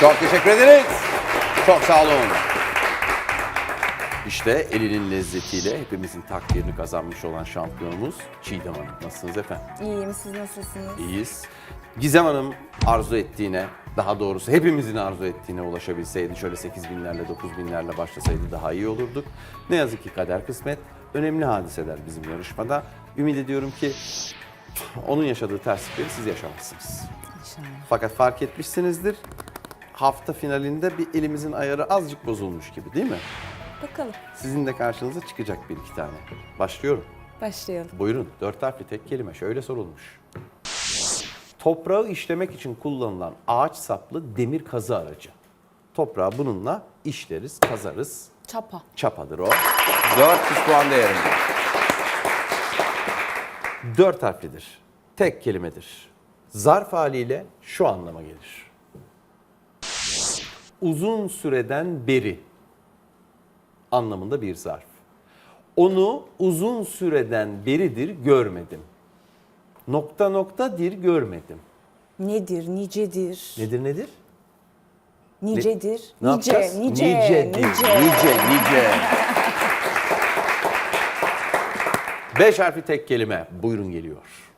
Çok teşekkür ederiz. Çok sağ olun. İşte elinin lezzetiyle hepimizin takdirini kazanmış olan şampiyonumuz Çiğdem Hanım. Nasılsınız efendim? İyiyim, siz nasılsınız? İyiyiz. Gizem Hanım arzu ettiğine, daha doğrusu hepimizin arzu ettiğine ulaşabilseydi, şöyle 8 binlerle, 9 binlerle başlasaydı daha iyi olurduk. Ne yazık ki kader kısmet. Önemli hadiseler bizim yarışmada. Ümit ediyorum ki onun yaşadığı terslikleri siz yaşamazsınız. İnşallah. Fakat fark etmişsinizdir. Hafta finalinde bir elimizin ayarı azıcık bozulmuş gibi değil mi? Bakalım, Sizin de karşınıza çıkacak bir iki tane. Başlıyorum. başlayalım. Buyurun. Dört harfli tek kelime şöyle sorulmuş. Toprağı işlemek için kullanılan ağaç saplı demir kazı aracı. Toprağı bununla işleriz, kazarız. Çapa. Çapadır o. 400 puan değerinde. Dört harflidir. Tek kelimedir. Zarf haliyle şu anlama gelir. Uzun süreden beri anlamında bir zarf. Onu uzun süreden beridir görmedim. Nokta noktadir görmedim. Nedir, nicedir, Nedir nedir? nicedir, Ne nice, yapacağız? nice, Nicedir, nice. nice, nice. Beş harfli tek kelime. Buyurun geliyor.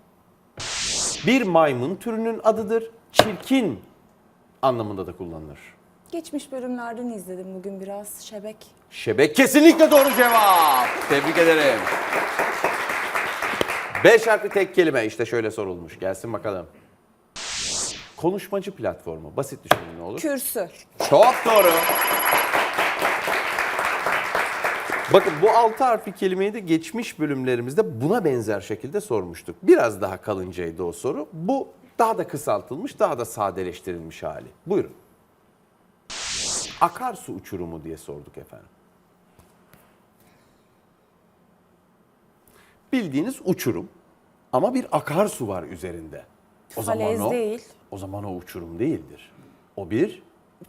Bir maymun türünün adıdır. Çirkin anlamında da kullanılır. Geçmiş bölümlerden izledim bugün biraz şebek. Şebek kesinlikle doğru cevap. Tebrik ederim. Beş harfli tek kelime işte şöyle sorulmuş. Gelsin bakalım. Konuşmacı platformu. Basit düşünün ne olur. Kürsü. Çok doğru. Bakın bu altı harfli kelimeyi de geçmiş bölümlerimizde buna benzer şekilde sormuştuk. Biraz daha kalıncaydı o soru. Bu daha da kısaltılmış, daha da sadeleştirilmiş hali. Buyurun. Akarsu uçurumu diye sorduk efendim. Bildiğiniz uçurum ama bir akarsu var üzerinde. O Falez zaman o, değil. O zaman o uçurum değildir. O bir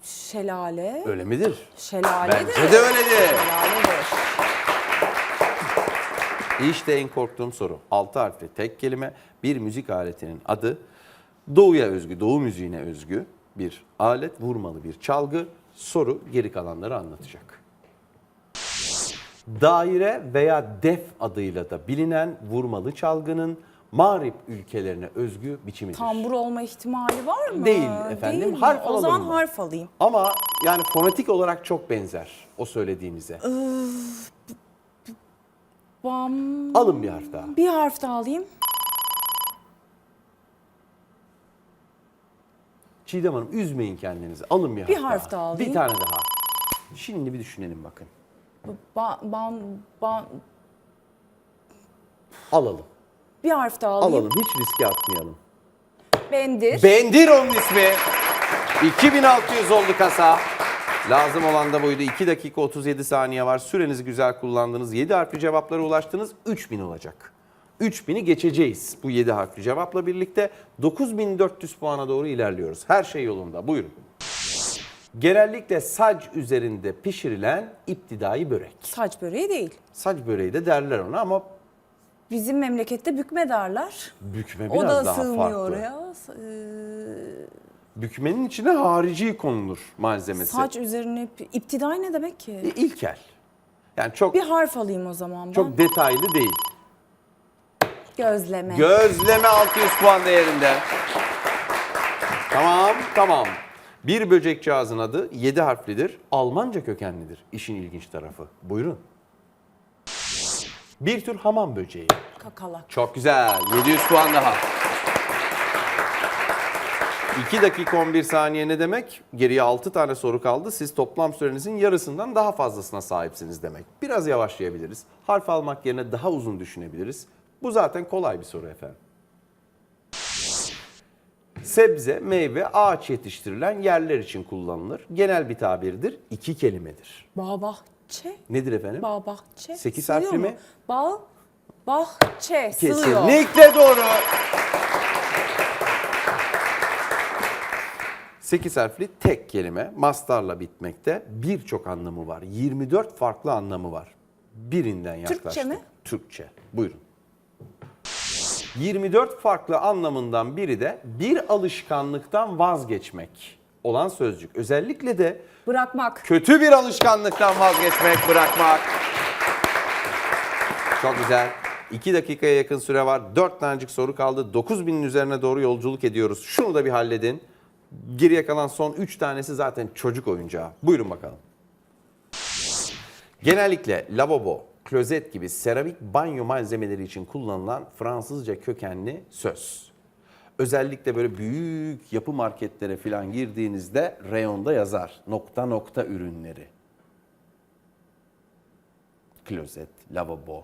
Şelale. öyle midir? Şelaledir. Bence de öyledir. Şelaledir. İşte en korktuğum soru. Altı harfli tek kelime bir müzik aletinin adı. Doğuya özgü, doğu müziğine özgü bir alet, vurmalı bir çalgı. Soru geri kalanları anlatacak. Daire veya def adıyla da bilinen vurmalı çalgının Mağrip ülkelerine özgü biçimidir. Tambur olma ihtimali var mı? Değil efendim. Değil mi? Harf O alalım zaman mı? harf alayım. Ama yani fonetik olarak çok benzer o söylediğinize. Bam. Alın bir harf daha. Bir harf daha alayım. Çiğdem Hanım üzmeyin kendinizi. Alın bir harf Bir harf daha alayım. Bir tane daha. Şimdi bir düşünelim bakın. Ba, bam, bam. Alalım. Bir harf daha alayım. Alalım. Hiç riske atmayalım. Bendir. Bendir onun ismi. 2600 oldu kasa. Lazım olan da buydu. 2 dakika 37 saniye var. Sürenizi güzel kullandınız. 7 harfli cevaplara ulaştınız. 3000 olacak. 3000'i geçeceğiz bu 7 harfli cevapla birlikte. 9400 puana doğru ilerliyoruz. Her şey yolunda. Buyurun. Genellikle sac üzerinde pişirilen iptidai börek. Saç böreği değil. Sac böreği de derler ona ama Bizim memlekette bükme derler. bükme O biraz da daha sığmıyor farklı. oraya. Ee, Bükmenin içine harici konulur malzemesi. saç üzerine ip- iptidai ne demek ki? İlkel. Yani çok Bir harf alayım o zaman ben. çok detaylı değil. Gözleme. Gözleme 600 puan değerinde. Tamam, tamam. Bir böcekcağızın adı 7 harflidir. Almanca kökenlidir. İşin ilginç tarafı. Buyurun. Bir tür hamam böceği. Kakalak. Çok güzel. 700 puan daha. 2 dakika 11 saniye ne demek? Geriye 6 tane soru kaldı. Siz toplam sürenizin yarısından daha fazlasına sahipsiniz demek. Biraz yavaşlayabiliriz. Harf almak yerine daha uzun düşünebiliriz. Bu zaten kolay bir soru efendim. Sebze, meyve, ağaç yetiştirilen yerler için kullanılır. Genel bir tabirdir. İki kelimedir. Bağ bahçe. Nedir efendim? Bağ bahçe. Sekiz Sığıyor harfli mu? mi? Bağ bahçe. Sığıyor. Kesinlikle doğru. 8 harfli tek kelime mastarla bitmekte birçok anlamı var. 24 farklı anlamı var. Birinden yaklaştık. Türkçe mi? Türkçe. Buyurun. 24 farklı anlamından biri de bir alışkanlıktan vazgeçmek olan sözcük. Özellikle de Bırakmak. kötü bir alışkanlıktan vazgeçmek, bırakmak. Çok güzel. 2 dakikaya yakın süre var. 4 tanecik soru kaldı. 9000'in üzerine doğru yolculuk ediyoruz. Şunu da bir halledin. Geriye kalan son 3 tanesi zaten çocuk oyuncağı. Buyurun bakalım. Genellikle lavabo, klozet gibi seramik banyo malzemeleri için kullanılan Fransızca kökenli söz. Özellikle böyle büyük yapı marketlere falan girdiğinizde reyonda yazar. Nokta nokta ürünleri. Klozet, lavabo,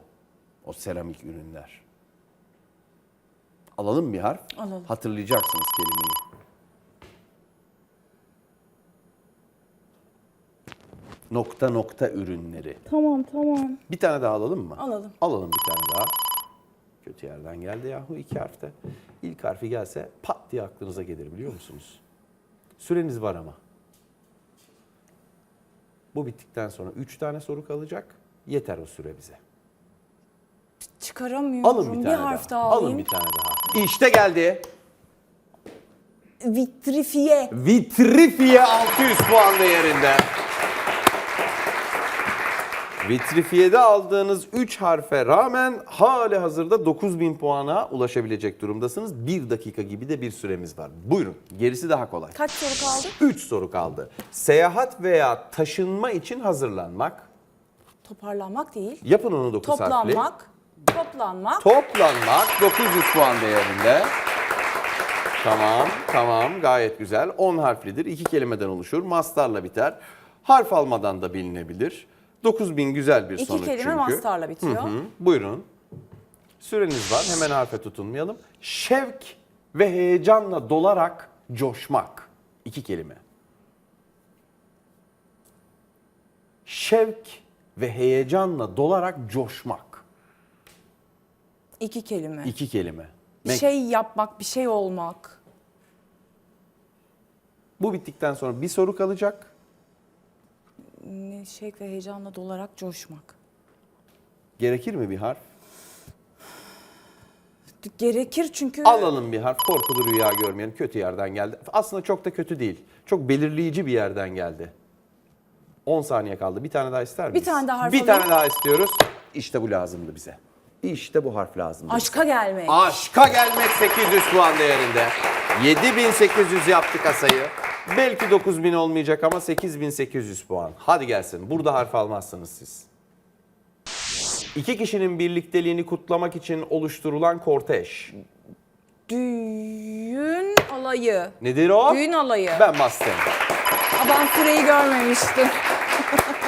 o seramik ürünler. Alalım bir harf. Alalım. Hatırlayacaksınız kelimeyi. Nokta nokta ürünleri. Tamam tamam. Bir tane daha alalım mı? Alalım. Alalım bir tane daha. Kötü yerden geldi yahu iki harfte. İlk harfi gelse pat diye aklınıza gelir biliyor musunuz? Süreniz var ama. Bu bittikten sonra üç tane soru kalacak. Yeter o süre bize. Çıkaramıyorum. Alın bir tane harf daha. daha Alın alayım. bir tane daha. İşte geldi. Vitrifiye. Vitrifiye 600 puan değerinde. Vitrifiye'de aldığınız 3 harfe rağmen hali hazırda 9000 puana ulaşabilecek durumdasınız. 1 dakika gibi de bir süremiz var. Buyurun gerisi daha kolay. Kaç soru kaldı? 3 soru kaldı. Seyahat veya taşınma için hazırlanmak. Toparlanmak değil. Yapın onu 9 harfli. Toplanmak. Toplanmak. Toplanmak 900 puan değerinde. Tamam, tamam gayet güzel. 10 harflidir. iki kelimeden oluşur. Mastarla biter. Harf almadan da bilinebilir. 9000 güzel bir İki sonuç kelime çünkü. mastarla bitiyor. Hı, buyurun. Süreniz var. Hemen harfe tutunmayalım. Şevk ve heyecanla dolarak coşmak. İki kelime. Şevk ve heyecanla dolarak coşmak. İki kelime. İki kelime. bir Mek- şey yapmak, bir şey olmak. Bu bittikten sonra bir soru kalacak. Ne, Şevk ve heyecanla dolarak coşmak. Gerekir mi bir harf? Gerekir çünkü Alalım bir harf. Korkulu rüya görmeyelim. Kötü yerden geldi. Aslında çok da kötü değil. Çok belirleyici bir yerden geldi. 10 saniye kaldı. Bir tane daha ister miyiz? tane daha harf Bir alayım. tane daha istiyoruz. İşte bu lazımdı bize. İşte bu harf lazımdı. aşka gelmek. Aşka gelmek 800 puan değerinde. 7800 yaptı kasayı. Belki 9000 olmayacak ama 8800 puan. Hadi gelsin. Burada harf almazsınız siz. İki kişinin birlikteliğini kutlamak için oluşturulan kortej. Düğün alayı. Nedir o? Düğün alayı. Ben bastım. Aa, ben süreyi görmemiştim.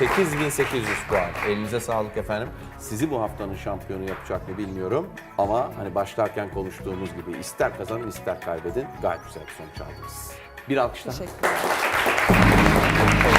8800 puan. Elinize sağlık efendim. Sizi bu haftanın şampiyonu yapacak mı bilmiyorum. Ama hani başlarken konuştuğumuz gibi ister kazanın ister kaybedin. Gayet güzel bir sonuç aldınız. Bir alkış daha. Teşekkürler.